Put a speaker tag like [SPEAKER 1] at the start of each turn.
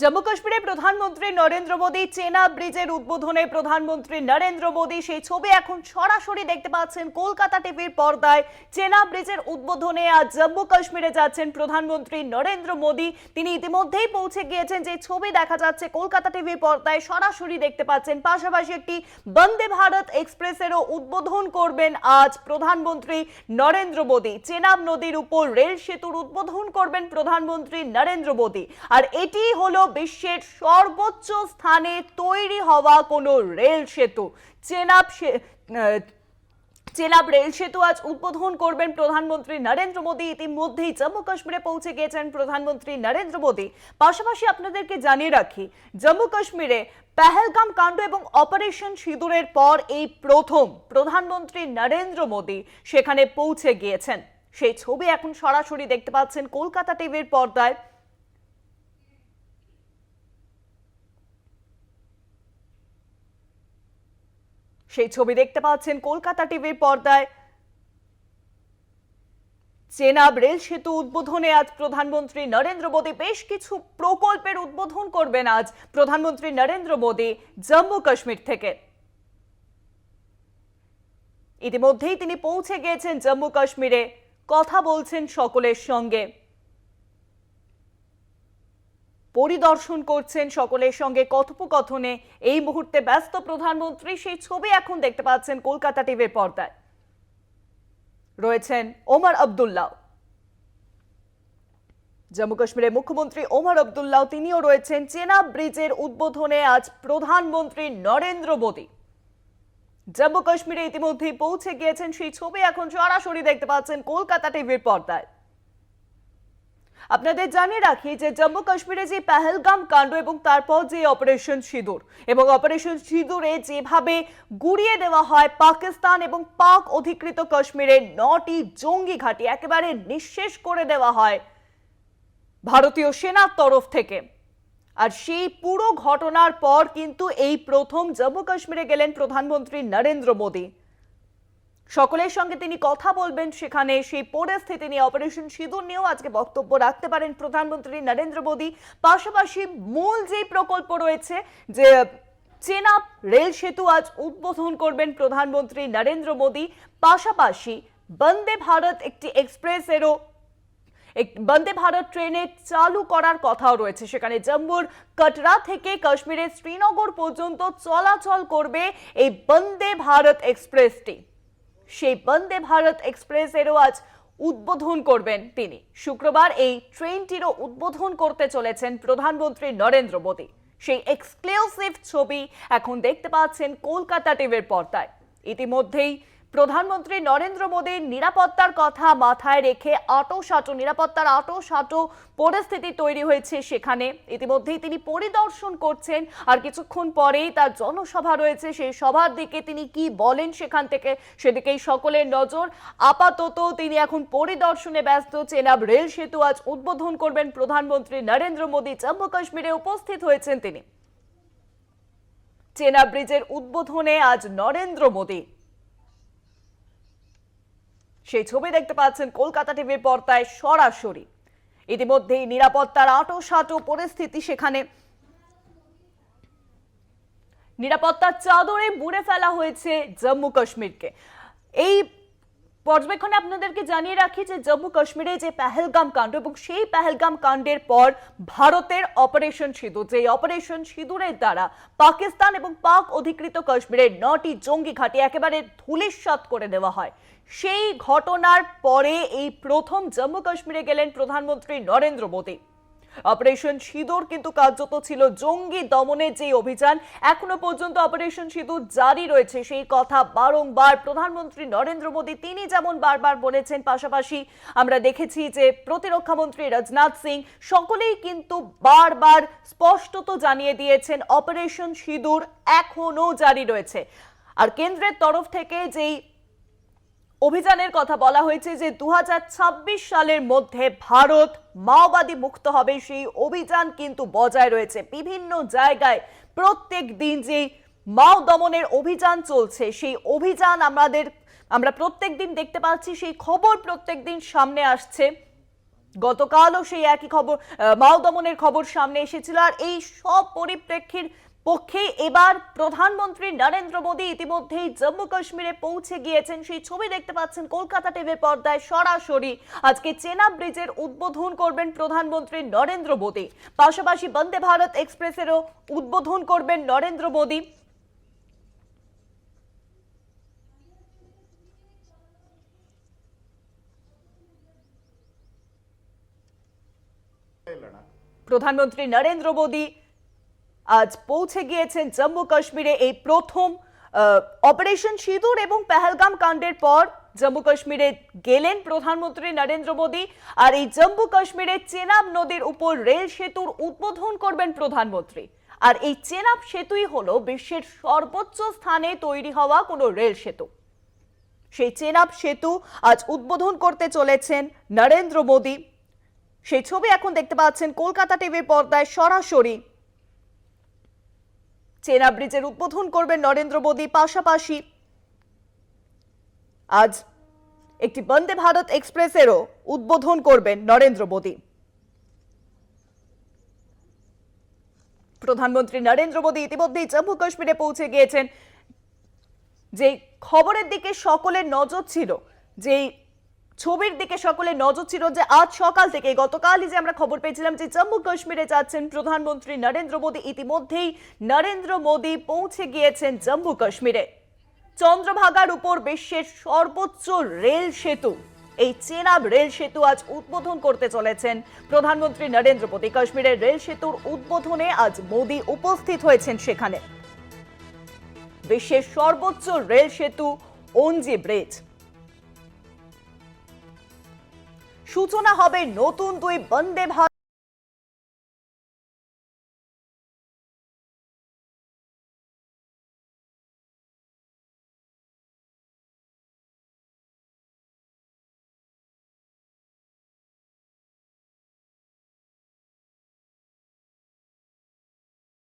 [SPEAKER 1] জম্মু কাশ্মীরে প্রধানমন্ত্রী নরেন্দ্র মোদী, চেনা ব্রিজের উদ্বোধনে প্রধানমন্ত্রী নরেন্দ্র মোদী সেই ছবি এখন সরাসরি দেখতে পাচ্ছেন কলকাতা টিভির পর্দায়। চেনা ব্রিজের উদ্বোধনে আজ জম্মু কাশ্মীরে যাচ্ছেন প্রধানমন্ত্রী নরেন্দ্র মোদী। তিনি ইতিমধ্যেই পৌঁছে গিয়েছেন যে ছবি দেখা যাচ্ছে কলকাতা টিভির পর্দায় সরাসরি দেখতে পাচ্ছেন। পাশাপাশি একটি বন্দে ভারত এক্সপ্রেসেরও উদ্বোধন করবেন আজ প্রধানমন্ত্রী নরেন্দ্র মোদী। চেনাব নদীর উপর রেল সেতুর উদ্বোধন করবেন প্রধানমন্ত্রী নরেন্দ্র মোদী। আর এটি হলো বিশ্বের সর্বোচ্চ স্থানে তৈরি হওয়া কোনো রেল সেতু। চেনাব চেনাব রেল সেতু আজ উদ্বোধন করবেন প্রধানমন্ত্রী নরেন্দ্র মোদী। ইতিমধ্যেই জম্মু কাশ্মীরে পৌঁছে গিয়েছেন প্রধানমন্ত্রী নরেন্দ্র মোদী। পাশাপাশি আপনাদেরকে জানিয়ে রাখি, জম্মু কাশ্মীরে পেহেলগাম কাণ্ড এবং অপারেশন সিঁদুরের পর এই প্রথম প্রধানমন্ত্রী নরেন্দ্র মোদী সেখানে পৌঁছে গিয়েছেন। সেই ছবি এখন সরাসরি দেখতে পাচ্ছেন কলকাতা টিভির পর্দায়। সেই ছবি দেখতে পাচ্ছেন কলকাতা টিভির পর্দায়। চেনাব রেল সেতু উদ্বোধনে আজ প্রধানমন্ত্রী নরেন্দ্র মোদী বেশ কিছু প্রকল্পের উদ্বোধন করবেন আজ প্রধানমন্ত্রী নরেন্দ্র মোদী জম্মু কাশ্মীর থেকে। ইতিমধ্যেই তিনি পৌঁছে গিয়েছেন জম্মু কাশ্মীরে। কথা বলছেন সকলের সঙ্গে। পরিদর্শন করছেন সকলের সঙ্গে কথোপকথনে। এই মুহূর্তে ব্যস্ত প্রধানমন্ত্রী, সেই ছবি এখন দেখতে পাচ্ছেন কলকাতা টিভির পর্দায়। রয়েছেন ওমর আব্দুল্লাহ। জম্মু কাশ্মীরের মুখ্যমন্ত্রী ওমর আব্দুল্লাহ, তিনিও রয়েছেন চেনা ব্রিজের উদ্বোধনে আজ প্রধানমন্ত্রী নরেন্দ্র মোদী। জম্মু কাশ্মীরে ইতিমধ্যেই পৌঁছে গিয়েছেন সেই ছবি এখন সরাসরি দেখতে পাচ্ছেন কলকাতা টিভির পর্দায়। আপনাদের জানিয়ে রাখি যে জম্মু কাশ্মীরে যে পেহেলগাম কাণ্ড এবং তারপর যে অপারেশন সিঁদুর, এবং অপারেশন সিঁদুরে যেভাবে গুড়িয়ে দেওয়া হয় পাকিস্তান এবং পাক অধিকৃত কাশ্মীরের নটি জঙ্গি ঘাঁটি একেবারে নিঃশেষ করে দেওয়া হয় ভারতীয় সেনার তরফ থেকে। আর সেই পুরো ঘটনার পর কিন্তু এই প্রথম জম্মু কাশ্মীরে গেলেন প্রধানমন্ত্রী নরেন্দ্র মোদী। সকলের সঙ্গে তিনি কথা বলবেন সেখানে। সেই পরিস্থিতি নিয়ে অপারেশন সিঁদুর নিয়েও আজকে বক্তব্য রাখতে পারেন প্রধানমন্ত্রী নরেন্দ্র মোদী। পাশাপাশি মূল যে প্রকল্প রয়েছে যে চেনাব রেল সেতু আজ উদ্বোধন করবেন প্রধানমন্ত্রী নরেন্দ্র মোদী। পাশাপাশি বন্দে ভারত একটি এক্সপ্রেসেরও এক- বন্দে ভারত ট্রেনে চালু করার কথাও রয়েছে। সেখানে জম্মুর কটরা থেকে কাশ্মীরের শ্রীনগর পর্যন্ত চলাচল করবে এই বন্দে ভারত এক্সপ্রেসটি। সেই বন্দে ভারত এক্সপ্রেসেরও আজ উদ্বোধন করবেন তিনি। শুক্রবার এই ট্রেনটিরও উদ্বোধন করতে চলেছেন প্রধানমন্ত্রী নরেন্দ্র মোদী। সেই এক্সক্লুসিভ ছবি এখন দেখতে পাচ্ছেন কলকাতা টিভির পর্দায়। ইতিমধ্যেই প্রধানমন্ত্রী নরেন্দ্র মোদীর নিরাপত্তার কথা মাথায় রেখে আটো সাটো নিরাপত্তার আটো সাটো পরিস্থিতি তৈরি হয়েছে সেখানে। ইতিমধ্যেই তিনি পরিদর্শন করছেন আর কিছুক্ষণ পরেই তার জনসভা রয়েছে। সেই সভার দিকে তিনি কি বলেন সেখান থেকে সেদিকেই সকলের নজর। আপাতত তিনি এখন পরিদর্শনে ব্যস্ত। চেনাব রেল সেতু আজ উদ্বোধন করবেন প্রধানমন্ত্রী নরেন্দ্র মোদী। জম্মু কাশ্মীরে উপস্থিত হয়েছেন তিনি। চেনাব ব্রিজের উদ্বোধনে আজ নরেন্দ্র মোদী। সেই ছবি দেখতে পাচ্ছেন কলকাতা টিভির পর্দায় সরাসরি। ইতিমধ্যেই নিরাপত্তার আটো সাটো পরিস্থিতি সেখানে। নিরাপত্তার চাদরে মুড়ে ফেলা হয়েছে জম্মু কাশ্মীরকে। এই পর্যবেক্ষণে আপনাদেরকে জানিয়ে রাখি যে জম্মু কাশ্মীরে যে পেহেলগাম কাণ্ড এবং সেই পেহেলগাম কাণ্ডের পর ভারতের অপারেশন সিঁদুর, যে অপারেশন সিঁদুরের দ্বারা পাকিস্তান এবং পাক অধিকৃত কাশ্মীরের নটি জঙ্গি ঘাঁটি একেবারে ধুলিস্বাত করে দেওয়া হয়। সেই ঘটনার পরে এই প্রথম জম্মু কাশ্মীরে গেলেন প্রধানমন্ত্রী নরেন্দ্র মোদী। অপারেশন সিঁদুর কিন্তু কার্যত ছিল জঙ্গি দমনের যে অভিযান, এখনও পর্যন্ত অপারেশন সিঁদুর জারি রয়েছে। সেই কথা বারংবার প্রধানমন্ত্রী নরেন্দ্র মোদী, তিনি যেমন বারবার বলেছেন, পাশাপাশি আমরা দেখেছি যে প্রতিরক্ষা মন্ত্রী রাজনাথ সিং সকলেই কিন্তু বারবার স্পষ্টত জানিয়ে দিয়েছেন অপারেশন সিঁদুর এখনও জারি রয়েছে। আর কেন্দ্রের তরফ থেকে যেই অভিযানের কথা বলা হয়েছে যে দুহাজার ছাব্বিশ সালের মধ্যে ভারত মাওবাদী মুক্ত হবে। সেই অভিযান কিন্তু বজায় রয়েছে। বিভিন্ন জায়গায় প্রত্যেক দিন যে মাও দমনের অভিযান চলছে, সেই অভিযান আমাদের, আমরা প্রত্যেক দিন দেখতে পাচ্ছি, সেই খবর প্রত্যেক দিন সামনে আসছে। গতকালও সেই একই খবর মাও দমনের খবর সামনে এসেছিল। আর এই সব পরিপ্রেক্ষির পক্ষে এবার প্রধানমন্ত্রী নরেন্দ্র মোদী ইতিমধ্যেই জম্মু কাশ্মীরে পৌঁছে গিয়েছেন। সেই ছবি দেখতে পাচ্ছেন কলকাতা টিভির পর্দায় সরাসরি। আজকে চেনা ব্রিজের উদ্বোধন করবেন প্রধানমন্ত্রী নরেন্দ্র মোদী। পাশাপাশি বন্দে ভারত এক্সপ্রেসেরও উদ্বোধন করবেন নরেন্দ্র মোদী। প্রধানমন্ত্রী নরেন্দ্র মোদী আজ পৌঁছে গিয়েছেন জম্মু কাশ্মীরে এই প্রথম অপারেশন সিঁদুর এবং পেহেলগাম কাণ্ডের পর জম্মু কাশ্মীরে গেলেন প্রধানমন্ত্রী নরেন্দ্র মোদী আর এই জম্মু কাশ্মীরে চেনাব নদীর উপর রেল সেতুর উদ্বোধন করবেন প্রধানমন্ত্রী। আর এই চেনাব সেতুই হলো বিশ্বের সর্বোচ্চ স্থানে তৈরি হওয়া কোনো রেল সেতু। সেই চেনাব সেতু আজ উদ্বোধন করতে চলেছেন নরেন্দ্র মোদী। সেই ছবি এখন দেখতে পাচ্ছেন কলকাতা টিভির পর্দায় সরাসরি। চেনা ব্রিজের উদ্বোধন করবেন নরেন্দ্র মোদী পাশাপাশি। আজ একটি বন্দে ভারত এক্সপ্রেসেরও উদ্বোধন করবেন নরেন্দ্র মোদী। প্রধানমন্ত্রী নরেন্দ্র মোদী ইতিমধ্যেই জম্মু কাশ্মীরে পৌঁছে গিয়েছেন। যে খবরের দিকে সকলের নজর ছিল যে ছবির দিকে সকলের নজর ছিল যে আজ সকাল থেকে গতকালই যে আমরা খবর পেয়েছিলাম যে জম্মু কাশ্মীরে যাচ্ছেন প্রধানমন্ত্রী নরেন্দ্র মোদী, ইতিমধ্যেই নরেন্দ্র মোদী পৌঁছে গিয়েছেন জম্মু কাশ্মীরে। চন্দ্রভাগার উপর বিশ্বের সর্বোচ্চ রেল সেতু, এই চেনাব রেল সেতু আজ উদ্বোধন করতে চলেছেন প্রধানমন্ত্রী নরেন্দ্র মোদী। কাশ্মীরের রেল সেতুর উদ্বোধনে আজ মোদী উপস্থিত হয়েছেন সেখানে। বিশ্বের সর্বোচ্চ রেল সেতু, ওনজি ব্রিজ সূচনা হবে নতুন দুই বন্দে ভারত।